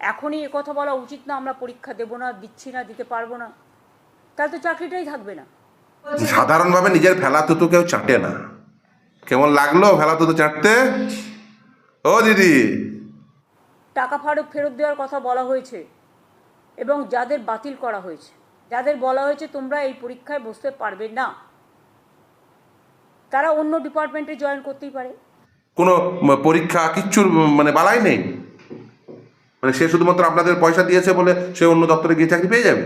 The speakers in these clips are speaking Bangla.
এখনই কথা বলা উচিত না আমরা পরীক্ষা দেবো না দিচ্ছি না দিতে পারব না। তাহলে তো চাকরিটাই থাকবে না। সাধারণভাবে নিজের ফেলা তুতু কেউ চাটে না। কেমন লাগল ফেলা তুতু চাটতে? ও দিদি। টাকা ফারুক ফেরত দেওয়ার কথা বলা হয়েছে এবং যাদের বাতিল করা হয়েছে যাদের বলা হয়েছে তোমরা এই পরীক্ষায় বসতে পারবে না তারা অন্য ডিপার্টমেন্টে জয়েন করতেই পারে। কোনো পরীক্ষা কিচ্ছুর মানে বালাই নেই? মানে সে শুধুমাত্র আপনাদের পয়সা দিয়েছে বলে সে অন্য দপ্তরে গিয়ে চাকরি পেয়ে যাবে?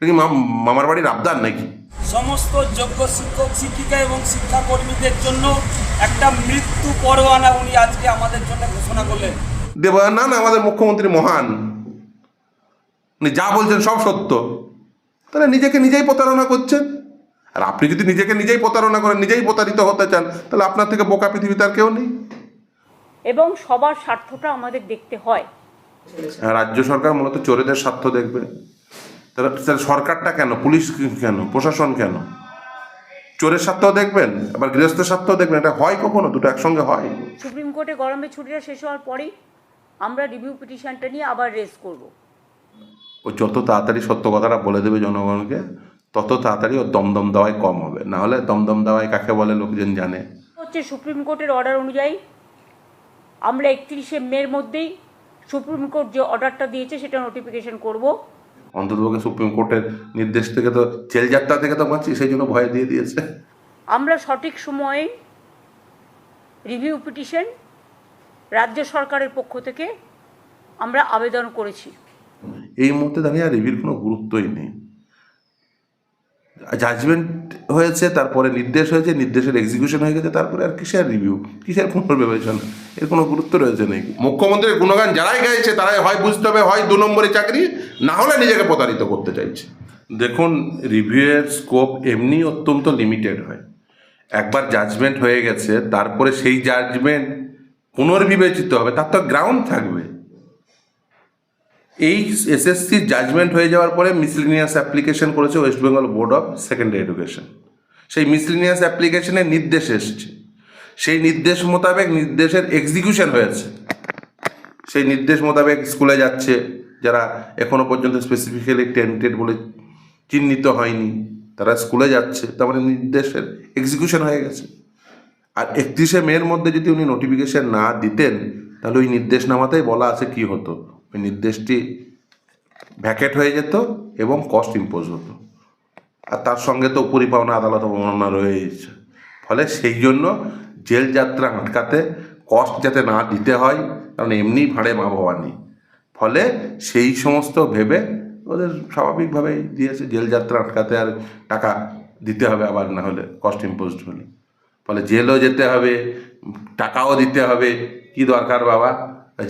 কি মামার বাড়ির আবদার নাকি? সমস্ত যোগ্য শিক্ষক শিক্ষিকা এবং শিক্ষাকর্মীদের জন্য একটা মৃত্যু পরোয়ানা উনি আজকে আমাদের জন্য ঘোষণা করলেন। দেব না না আমাদের মুখ্যমন্ত্রী মহান। উনি যা বলছেন সব সত্য। তাহলে নিজেকে নিজেই প্রতারণা করছেন? আর আপনি যদি নিজেকে নিজেই প্রতারণা করেন নিজেই প্রতারিত হতে চান তাহলে আপনার থেকে বোকা পৃথিবীতে আর কেউ নেই। এবং সবার স্বার্থটা আমাদের দেখতে হয়। রাজ্য সরকার মূলত চোরেদের স্বার্থ দেখবে। তাহলে সরকারটা কেন? পুলিশ কেন? প্রশাসন কেন? চোরের স্বার্থও দেখবেন আবার গৃহস্থের স্বার্থও দেখবেন। এটা হয় কখনো? দুটো একসঙ্গে হয়? সুপ্রিম কোর্টে গরমের ছুটিটা শেষ হওয়ার পরেই আমরা রিভিউ পিটিশনটা নিয়ে আবার রেস করব। ও যত তাড়াতাড়ি সত্য কথাটা বলে দেবে জনগণকে তত তাড়াতাড়ি ওর দমদম দেওয়াই কম হবে। না হলে দমদম দেওয়াই কাকে বলে লোকজন জানে? হচ্ছে সুপ্রিম কোর্টের অর্ডার অনুযায়ী আমরা একত্রিশে মের মধ্যেই সুপ্রিম কোর্ট যে অর্ডারটা দিয়েছে সেটা নোটিফিকেশন করব। অন্ততপক্ষে সুপ্রিম কোর্টের নির্দেশ থেকে তো জেল যাত্রা থেকে তো বাঁচি সেই জন্য ভয় দিয়ে দিয়েছে। আমরা সঠিক সময়ে রিভিউ পিটিশন রাজ্য সরকারের পক্ষ থেকে আমরা আবেদন করেছি। এই মুহূর্তে দাঁড়িয়ে আর রিভির কোনো গুরুত্বই নেই। জাজমেন্ট হয়েছে তারপরে নির্দেশ হয়েছে নির্দেশের এক্সিকিউশন হয়ে গেছে তারপরে আর কিসের রিভিউ কিসের পুনর্বিবেচনা এর কোনো গুরুত্ব রয়েছে নাকি? মুখ্যমন্ত্রীর গুণগান যারাই গাইছে তারাই হয় বুঝতে হবে হয় দু নম্বরে চাকরি না হলে নিজেকে প্রতারিত করতে চাইছে। দেখুন রিভিউয়ের স্কোপ এমনি অত্যন্ত লিমিটেড হয়। একবার জাজমেন্ট হয়ে গেছে তারপরে সেই জাজমেন্ট পুনর্বিবেচিত হবে তার তো গ্রাউন্ড থাকবে। এই এসএসসির জাজমেন্ট হয়ে যাওয়ার পরে মিসলিনিয়াস অ্যাপ্লিকেশন করেছে West Bengal Board of Secondary Education সেই মিসলিনিয়াস অ্যাপ্লিকেশনের নির্দেশ এসছে। সেই নির্দেশ মোতাবেক নির্দেশের এক্সিকিউশন হয়েছে। সেই নির্দেশ মোতাবেক স্কুলে যাচ্ছে, যারা এখনও পর্যন্ত স্পেসিফিক্যালি টেন্টেড বলে চিহ্নিত হয়নি, তারা স্কুলে যাচ্ছে তার মানে নির্দেশের এক্সিকিউশন হয়ে গেছে। আর একত্রিশে মের মধ্যে যদি উনি নোটিফিকেশন না দিতেন, তাহলে ওই নির্দেশনামাতেই বলা আছে কি হতো। নির্দেশটি ভ্যাকেট হয়ে যেত এবং কস্ট ইম্পোজ হতো। আর তার সঙ্গে তো পরিপাওনা আদালত অবমাননা রয়েছে। ফলে সেই জন্য জেল যাত্রা আটকাতে কস্ট যাতে না দিতে হয়, কারণ এমনি ভাড়ে মা ভবানী ফলে সেই সমস্ত ভেবে ওদের স্বাভাবিকভাবেই দিয়েছে, জেল যাত্রা আটকাতে আর টাকা দিতে হবে আবার না হলে কস্ট ইম্পোজড হলে। ফলে জেলও যেতে হবে, টাকাও দিতে হবে, কি দরকার বাবা?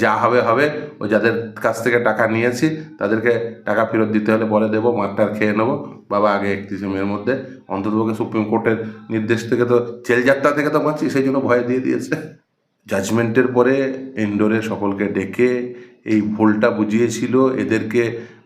যা হবে হবে। ও যাদের কাছ থেকে টাকা নিয়েছি, তাদেরকে টাকা ফেরত দিতে হলে পরে দেবো, মারটার খেয়ে নেব। বাবা আগে একত্রিশে মের মধ্যে, অন্ততপক্ষে সুপ্রিম কোর্টের নির্দেশ থেকে তো, জেল যাত্রা থেকে তো বাঁচি, সেই জন্য ভয় দিয়ে দিয়েছে। জাজমেন্টের পরে ইন্ডোরে সকলকে ডেকে এই ভুলটা বুঝিয়েছিল। এদেরকে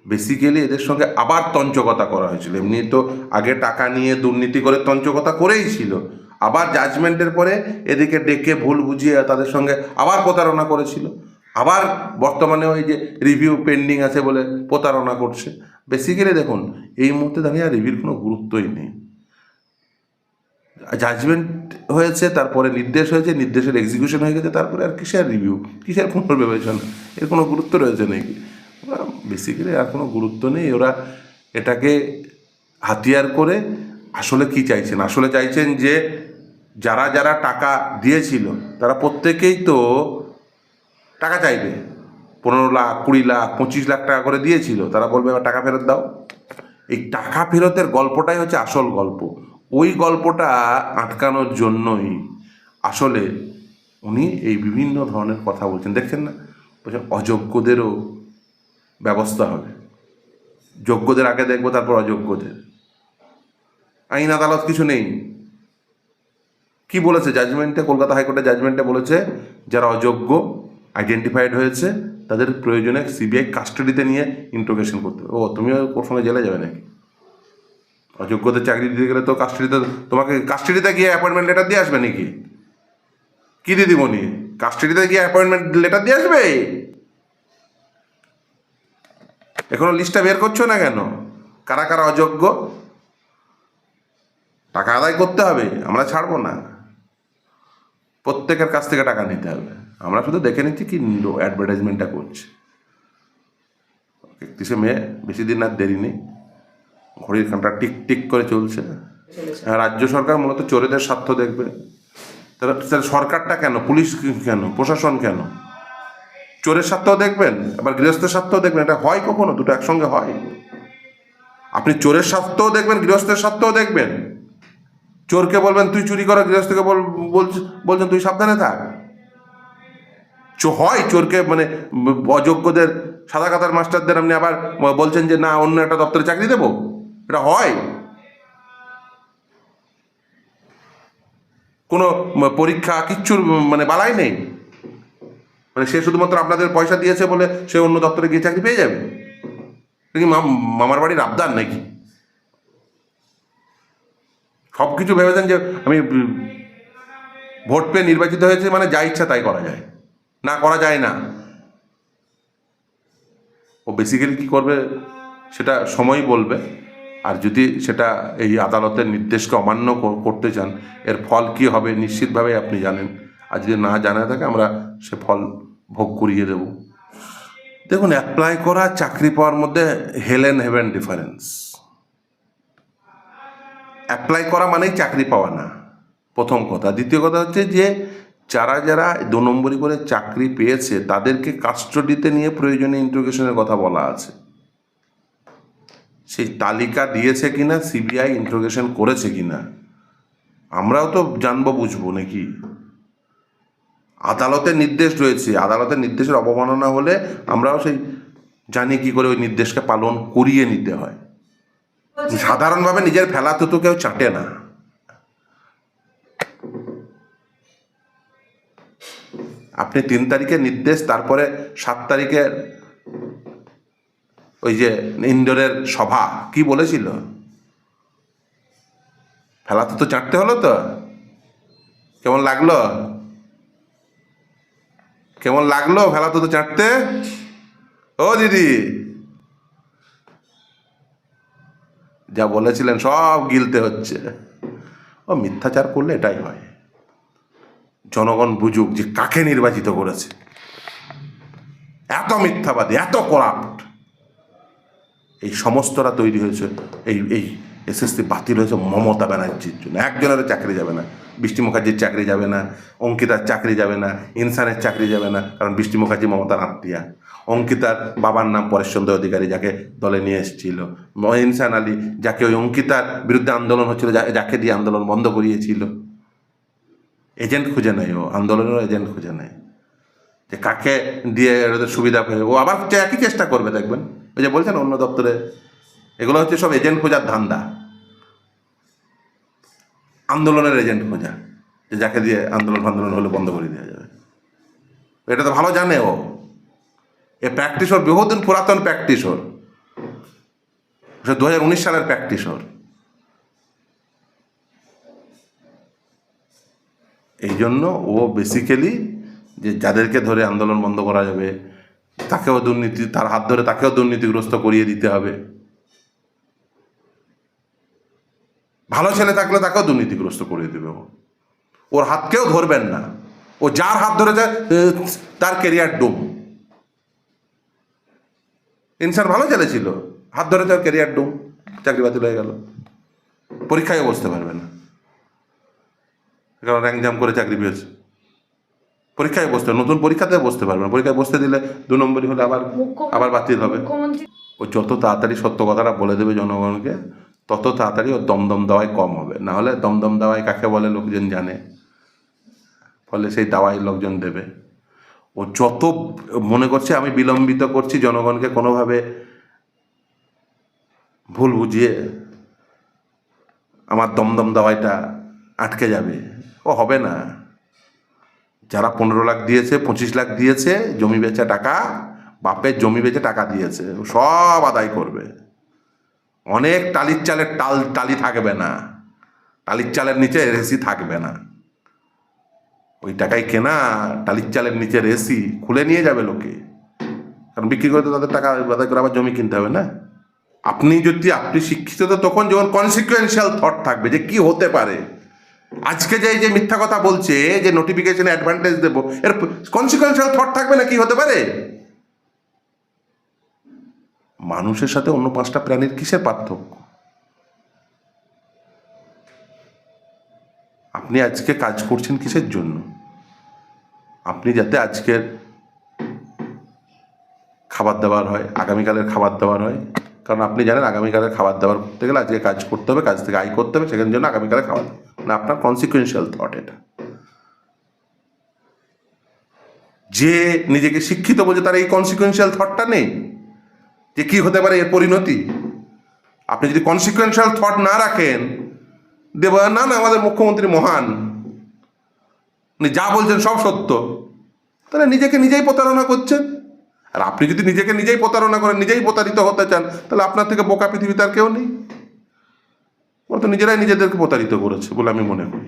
বেসিক্যালি এদের সঙ্গে আবার তঞ্চকতা করা হয়েছিল। এমনি তো আগে টাকা নিয়ে দুর্নীতি করে তঞ্চকতা করেই ছিল। আবার জাজমেন্টের পরে এদিকে ডেকে ভুল বুঝিয়ে তাদের সঙ্গে আবার প্রতারণা করেছিল। আবার বর্তমানে ওই যে রিভিউ পেন্ডিং আছে বলে প্রতারণা করছে। বেসিক্যালি দেখুন, এই মুহূর্তে দাঁড়িয়ে আর রিভিউর কোনো গুরুত্বই নেই। জাজমেন্ট হয়েছে, তারপরে নির্দেশ হয়েছে, নির্দেশের এক্সিকিউশন হয়ে গেছে, তারপরে আর কিসের রিভিউ কিসের পুনর্বিবেচনা? এর কোনো গুরুত্ব রয়েছে নাকি? বেসিক্যালি আর কোনো গুরুত্ব নেই। ওরা এটাকে হাতিয়ার করে আসলে কি চাইছেন? আসলে চাইছেন যে যারা যারা টাকা দিয়েছিল, তারা প্রত্যেকেই তো টাকা চাইবে। পনেরো লাখ, কুড়ি লাখ, পঁচিশ লাখ টাকা করে দিয়েছিল। তারা বলবে, এবার টাকা ফেরত দাও। এই টাকা ফেরতের গল্পটাই হচ্ছে আসল গল্প। ওই গল্পটা আটকানোর জন্যই আসলে উনি এই বিভিন্ন ধরনের কথা বলছেন। দেখছেন না? বলছেন, অযোগ্যদেরও ব্যবস্থা হবে। যোগ্যদের আগে দেখব, তারপর অযোগ্যদের। আইন আদালত কিছু নেই। কি বলেছে? জাজমেন্টে, কলকাতা হাইকোর্টের জাজমেন্টে বলেছে, যারা অযোগ্য আইডেন্টিফাইড হয়েছে, তাদের প্রয়োজনে সিবিআই কাস্টাডিতে নিয়ে ইন্ট্রোগেশন করতে ও, তুমিও ওর সঙ্গে জেলে যাবে নাকি? অযোগ্যদের চাকরি দিতে গেলে তো কাস্টাডিতে তোমাকে কাস্টাডিতে গিয়ে অ্যাপয়েন্টমেন্ট লেটার দিয়ে আসবে নাকি? কি দিদিমণি? কাস্টাডিতে গিয়ে অ্যাপয়েন্টমেন্ট লেটার দিয়ে আসবে? এখনও লিস্টটা বের করছ না কেন? কারা কারা অযোগ্য? টাকা আদায় করতে হবে, আমরা ছাড়বো না। প্রত্যেকের কাছ থেকে টাকা নিতে হবে। আমরা শুধু দেখে নিচ্ছি কি অ্যাডভার্টাইজমেন্টটা করছে। একত্রিশে মে বেশি দিন আর দেরি নেই। ঘড়ির কাঁটা টিক টিক করে চলছে। আর রাজ্য সরকার মূলত চোরেদের স্বার্থ দেখবে। তাহলে তাহলে সরকারটা কেন? পুলিশ কেন? প্রশাসন কেন? চোরের স্বার্থও দেখবেন আবার গৃহস্থের স্বার্থও দেখবেন। এটা হয় কখনো? দুটো একসঙ্গে হয়? আপনি চোরের স্বার্থও দেখবেন গৃহস্থের স্বার্থও দেখবেন। চোরকে বলবেন, তুই চুরি করো, গৃহস্থকে বল, বলছ- বলছেন, তুই সাবধানে থাক। হয় চোরকে মানে অযোগ্যদের, সাদা কাতার মাস্টারদের আপনি আবার বলছেন যে, না, অন্য একটা দপ্তরে চাকরি দেবো? এটা হয়। কোনো পরীক্ষা কিচ্ছুর মানে বালাই নেই। মানে সে শুধুমাত্র আপনাদের পয়সা দিয়েছে বলে সে অন্য দপ্তরে গিয়ে চাকরি পেয়ে যাবে? মামার বাড়ির আবদার নাকি? সব কিছু ভেবেছেন যে আমি ভোট পেয়ে নির্বাচিত হয়েছে মানে যা ইচ্ছা তাই করা যায়। না করা যায় না। ও বেসিক্যালি কী করবে, সেটা সময় বলবে। আর যদি সেটা এই আদালতের নির্দেশকে অমান্য করতে চান, এর ফল কি হবে নিশ্চিতভাবে আপনি জানেন। আর যদি না জানা থাকে, আমরা সে ফল ভোগ করিয়ে দেব। দেখুন অ্যাপ্লাই করা, চাকরি পাওয়ার মধ্যে হেলেন হেভেন ডিফারেন্স অ্যাপ্লাই করা মানেই চাকরি পাওয়া না। প্রথম কথা। দ্বিতীয় কথা হচ্ছে যে, যারা যারা দু নম্বরই করে চাকরি পেয়েছে, তাদেরকে কাস্টডিতে নিয়ে প্রয়োজনীয় ইন্ট্রোগেশনের কথা বলা আছে। সেই তালিকা দিয়েছে কিনা সিবিআই ইন্ট্রোগেশন করেছে কিনা, আমরাও তো জানব, বুঝব নাকি। আদালতের নির্দেশ রয়েছে। আদালতের নির্দেশের অবমাননা হলে আমরাও সেই জানি কি করে ওই নির্দেশকে পালন করিয়ে নিতে হয়। সাধারণভাবে নিজের ফেলা তো কেউ চাটে না। আপনি তিন তারিখে নির্দেশ, তারপরে সাত তারিখে ওই যে ইন্ডোরের সভা, কি বলেছিল? ফেলা তো চাটতে হলো তো। কেমন লাগল? কেমন লাগল ফেলা তো চাটতে? ও দিদি যা বলেছিলেন সব গিলতে হচ্ছে। ও মিথ্যাচার করলে এটাই হয়। জনগণ বুঝুক যে কাকে নির্বাচিত করেছে। এত মিথ্যাবাদী, এত করাপ্ট। এই সমস্তরা তৈরি হয়েছে, এই এই এসএসসি বাতিল হয়েছে মমতা ব্যানার্জির জন্য। একজনের চাকরি যাবে না, বৃষ্টি মুখার্জির চাকরি যাবে না, অঙ্কিতার চাকরি যাবে না, ইনসানের চাকরি যাবে না, কারণ বৃষ্টি মুখার্জি মমতার আত্মীয়া। অঙ্কিতার বাবার নাম পরেশচন্দ্র অধিকারী যাকে দলে নিয়ে এসেছিল। ম- ইনসান আলী যাকে ওই অঙ্কিতার বিরুদ্ধে আন্দোলন হচ্ছিল যাকে দিয়ে আন্দোলন বন্ধ করিয়েছিল। এজেন্ট খুঁজে নেয় ও, আন্দোলনেরও এজেন্ট খুঁজে নেয়। যে কাকে দিয়ে সুবিধা পেয়ে ও আবার একই চেষ্টা করবে, দেখবেন। ওই যে বলছেন অন্য দপ্তরে, এগুলো হচ্ছে সব এজেন্ট খোঁজার ধান্দা। আন্দোলনের এজেন্ট খোঁজা, যে যাকে দিয়ে আন্দোলন ফান্দোলন হলে বন্ধ করে দেওয়া যাবে। এটা তো ভালো জানে ও। এ প্র্যাকটিস ওর বহুদিন পুরাতন প্র্যাকটিস ওর দু হাজার উনিশ সালের প্র্যাকটিস ওর এই জন্য ও বেসিক্যালি যে যাদেরকে ধরে আন্দোলন বন্ধ করা যাবে, তাকেও দুর্নীতি, তার হাত ধরে তাকেও দুর্নীতিগ্রস্ত করিয়ে দিতে হবে। ভালো ছেলে থাকলে তাকেও দুর্নীতিগ্রস্ত করিয়ে দেবে ও। ওর হাতকেও ধরবেন না। ও যার হাত ধরে যায় তার কেরিয়ার ডুম ইনসান ভালো ছেলে ছিল হাত ধরে তার কেরিয়ার ডুম চাকরি বাতিল হয়ে গেল। পরীক্ষায় বসতে পারবে না। কারণ র্যাঙ্ক জাম করে চাকরি পেয়েছে। পরীক্ষায় বসতে হবে। নতুন পরীক্ষাতে বসতে পারবে না। পরীক্ষায় বসতে দিলে দু নম্বরই হলে আবার আবার বাতিল হবে। ও যত তাড়াতাড়ি সত্য কথাটা বলে দেবে জনগণকে তত তাড়াতাড়ি ওর দমদম দাওয়াই কম হবে। না হলে দমদম দাওয়াই কাকে বলে লোকজন জানে? ফলে সেই দাওয়াই লোকজন দেবে। ও যত মনে করছে আমি বিলম্বিত করছি জনগণকে কোনোভাবে ভুল বুঝিয়ে আমার দমদম দাওয়াইটা আটকে যাবে। ও হবে না। যারা পনেরো লাখ দিয়েছে, পঁচিশ লাখ দিয়েছে, জমি বেচা টাকা, বাপের জমি বেচে টাকা দিয়েছে, ও সব আদায় করবে। অনেক টালির চালের টাল, টালি থাকবে না। টালির চালের নিচে রেসি থাকবে না। ওই টাকায় কেনা টালির চালের নিচের এসি খুলে নিয়ে যাবে লোকে। কারণ বিক্রি করে তো তাদের টাকা তাদের করে আবার জমি কিনতে হবে না? আপনি যদি, আপনি শিক্ষিত তো তখন যখন কনসিকুয়েন্সিয়াল থট থাকবে যে কি হতে পারে? আজকে যে যে মিথ্যা কথা বলছে, যে নোটিফিকেশনে অ্যাডভান্টেজ দেবো, এর কনসিকুয়েন্সিয়াল থট থাকবে না কি হতে পারে? মানুষের সাথে অন্য পাঁচটা প্রাণীর কিসের পার্থক্য? আপনি আজকে কাজ করছেন কিসের জন্য? আপনি যাতে আজকের খাবার দাবার হয়, আগামীকালের খাবার দাবার হয়, কারণ আপনি জানেন আগামীকালের খাবার দাবার করতে গেলে আজকে কাজ করতে হবে, কাজ থেকে আয় করতে হবে, সেখানে জন্য আগামীকালে খাবার না আপনার কনসিকুয়েন্সিয়াল থট এটা। যে নিজেকে শিক্ষিত বোঝে তার এই কনসিকুয়েন্সিয়াল থটটা নেই, যে কি হতে পারে এর পরিণতি। আপনি যদি কনসিকুয়েন্সিয়াল থট না রাখেন, দেব না না, আমাদের মুখ্যমন্ত্রী মহান। যা বলছেন সব সত্য। তাহলে নিজেকে নিজেই প্রতারণা করছেন? আর আপনি যদি নিজেকে নিজেই প্রতারণা করেন, নিজেই প্রতারিত হতে চান, তাহলে আপনার থেকে বোকা পৃথিবীতে আর কেউ নেই। ওরা তো নিজেরাই নিজেদেরকে প্রতারিত করেছে বলে আমি মনে করি।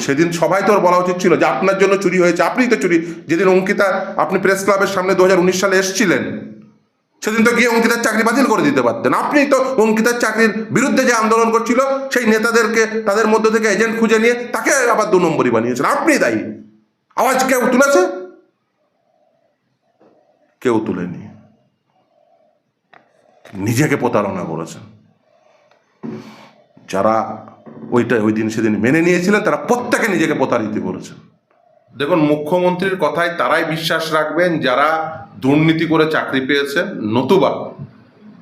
সেদিন সবাই তো ওর বলা উচিত ছিল যে আপনার জন্য চুরি হয়েছে, আপনিই তো চুরি। যেদিন অঙ্কিতা, আপনি প্রেস ক্লাবের সামনে দু হাজার উনিশ সালে এসেছিলেন, সেদিন তো গিয়ে অঙ্কিতার চাকরি বাতিল করে দিতে পারতেন। আপনি তো অঙ্কিতার চাকরির বিরুদ্ধে যে আন্দোলন করছিল, সেই নেতাদেরকে, তাদের মধ্য থেকে এজেন্ট খুঁজে নিয়ে তাকে আবার দু নম্বরই বানিয়েছেন। আপনি দায়ী। আওয়াজ কেউ তুলেছে? কেউ তুলেনি। নিজেকে প্রতারণা করেছেন। যারা ওইটা ওই দিন সেদিন মেনে নিয়েছিলেন, তারা প্রত্যেকে নিজেকে প্রতারিত করেছেন। দেখুন, মুখ্যমন্ত্রীর কথায় তারাই বিশ্বাস রাখবেন, যারা দুর্নীতি করে চাকরি পেয়েছেন, নতুবা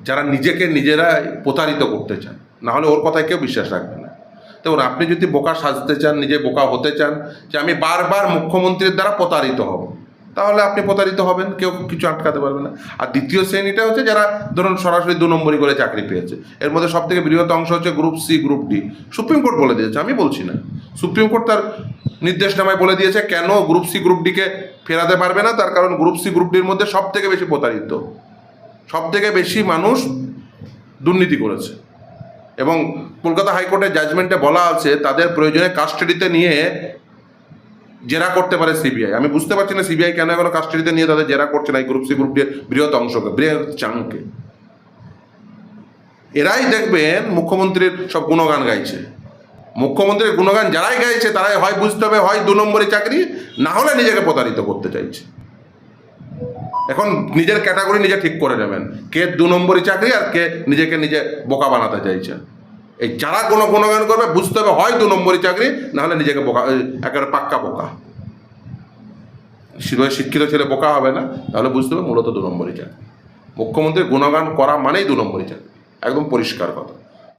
যারা নিজেকে নিজেরা প্রতারিত করতে চান, না হলে ওর কথায় কেউ বিশ্বাস রাখবে না। দেখুন, আপনি যদি বোকা সাজতে চান, নিজে বোকা হতে চান, যে আমি বারবার মুখ্যমন্ত্রীর দ্বারা প্রতারিত হব তাহলে আপনি প্রতারিত হবেন, কেউ কিছু আটকাতে পারবে না। আর দ্বিতীয় শ্রেণীটা হচ্ছে যারা ধরুন সরাসরি দু নম্বরই করে চাকরি পেয়েছে। এর মধ্যে সব থেকে বৃহৎ অংশ হচ্ছে group C group D Supreme Court বলে দিয়েছে, আমি বলছি না। সুপ্রিম কোর্ট তার নির্দেশনামায় বলে দিয়েছে, কেন গ্রুপ সি গ্রুপ ডিকে ফেরাতে পারবে না? তার কারণ গ্রুপ সি গ্রুপ ডির মধ্যে সব থেকে বেশি প্রতারিত। সব থেকে বেশি মানুষ দুর্নীতি করেছে। এবং কলকাতা হাইকোর্টের জাজমেন্টে বলা আছে, তাদের প্রয়োজনে কাস্টাডিতে নিয়ে জেরা করতে পারে সিবিআই। আমি বুঝতে পারছি না সিবিআই কেন এখনও কাস্টাডিতে নিয়ে তাদের জেরা করছে না এই গ্রুপ সি গ্রুপ ডি বৃহৎ অংশকে, বৃহৎ চাঙ্কে এরাই দেখবেন মুখ্যমন্ত্রীর সব গুণগান গাইছে। মুখ্যমন্ত্রীর গুণগান যারাই গাইছে, তারাই হয় বুঝতে হবে, হয় দু নম্বরই চাকরি, না হলে নিজেকে প্রতারিত করতে চাইছে। এখন নিজের ক্যাটাগরি নিজে ঠিক করে নেবেন। কে দু নম্বরই চাকরি আর কে নিজেকে নিজে বোকা বানাতে চাইছে। এই যারা কোনো গুণগান করবে, বুঝতে হবে হয় দু নম্বরই চাকরি, নাহলে নিজেকে বোকা একেবারে পাক্কা বোকা। শিক্ষিত শিক্ষিত ছেলে বোকা হবে না, তাহলে বুঝতে হবে মূলত দু নম্বরই চাকরি। মুখ্যমন্ত্রীর গুণগান করা মানেই দু নম্বরই চাকরি। একদম পরিষ্কার কথা।